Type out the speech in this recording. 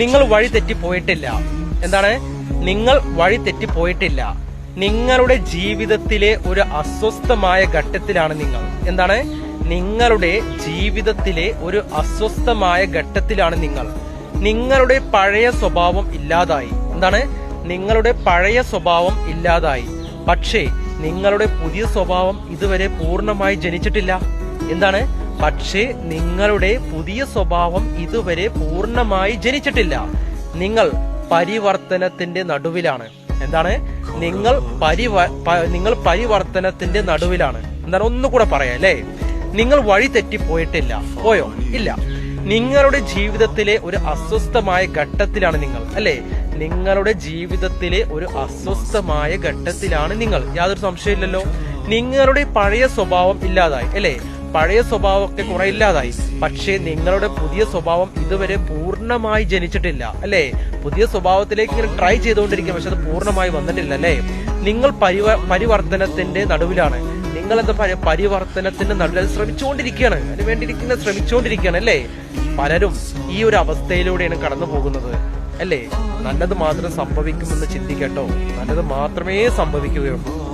നിങ്ങൾ വഴി തെറ്റിപ്പോയിട്ടില്ല എന്താണ്? നിങ്ങൾ വഴി തെറ്റിപ്പോയിട്ടില്ല നിങ്ങളുടെ ജീവിതത്തിലെ ഒരു അസ്വസ്ഥമായ ഘട്ടത്തിലാണ് നിങ്ങൾ. എന്താണ്? നിങ്ങളുടെ ജീവിതത്തിലെ ഒരു അസ്വസ്ഥമായ ഘട്ടത്തിലാണ് നിങ്ങൾ. നിങ്ങളുടെ പഴയ സ്വഭാവം ഇല്ലാതായി. എന്താണ്? നിങ്ങളുടെ പഴയ സ്വഭാവം ഇല്ലാതായി. പക്ഷേ നിങ്ങളുടെ പുതിയ സ്വഭാവം ഇതുവരെ പൂർണമായി ജനിച്ചിട്ടില്ല. എന്താണ്? പക്ഷേ നിങ്ങളുടെ പുതിയ സ്വഭാവം ഇതുവരെ പൂർണമായി ജനിച്ചിട്ടില്ല. നിങ്ങൾ പരിവർത്തനത്തിന്റെ നടുവിലാണ്. എന്താണ്? നിങ്ങൾ പരിവ നിങ്ങൾ പരിവർത്തനത്തിന്റെ നടുവിലാണ്. എന്താണ്? ഒന്നുകൂടെ പറയാം അല്ലേ? നിങ്ങൾ വഴി തെറ്റിപ്പോയിട്ടില്ല. പോയോ? ഇല്ല. നിങ്ങളുടെ ജീവിതത്തിലെ ഒരു അസ്വസ്ഥമായ ഘട്ടത്തിലാണ് നിങ്ങൾ അല്ലേ? നിങ്ങളുടെ ജീവിതത്തിലെ ഒരു അസ്വസ്ഥമായ ഘട്ടത്തിലാണ് നിങ്ങൾ. യാതൊരു സംശയമില്ലല്ലോ നിങ്ങളുടെ പഴയ സ്വഭാവം ഇല്ലാതായി അല്ലേ? പഴയ സ്വഭാവമൊക്കെ കുറെ ഇല്ലാതായി. പക്ഷേ നിങ്ങളുടെ പുതിയ സ്വഭാവം ഇതുവരെ പൂർണമായി ജനിച്ചിട്ടില്ല അല്ലേ? പുതിയ സ്വഭാവത്തിലേക്ക് ഇങ്ങനെ ട്രൈ ചെയ്തുകൊണ്ടിരിക്കും പക്ഷെ അത് പൂർണമായി വന്നിട്ടില്ല അല്ലേ? നിങ്ങൾ പരിവ പരിവർത്തനത്തിന്റെ നടുവിലാണ്. നിങ്ങൾ എന്താ പറയുക പരിവർത്തനത്തിന്റെ നടുവിൽ അത് ശ്രമിച്ചുകൊണ്ടിരിക്കുകയാണ്. അതിന് വേണ്ടിയിരിക്കുന്ന ശ്രമിച്ചുകൊണ്ടിരിക്കുകയാണ് അല്ലേ? പലരും ഈ ഒരു അവസ്ഥയിലൂടെയാണ് കടന്നു പോകുന്നത് അല്ലേ? നല്ലത് മാത്രം സംഭവിക്കുമെന്ന് ചിന്തിക്കട്ടോ. നല്ലത് മാത്രമേ സംഭവിക്കുകയുള്ളൂ.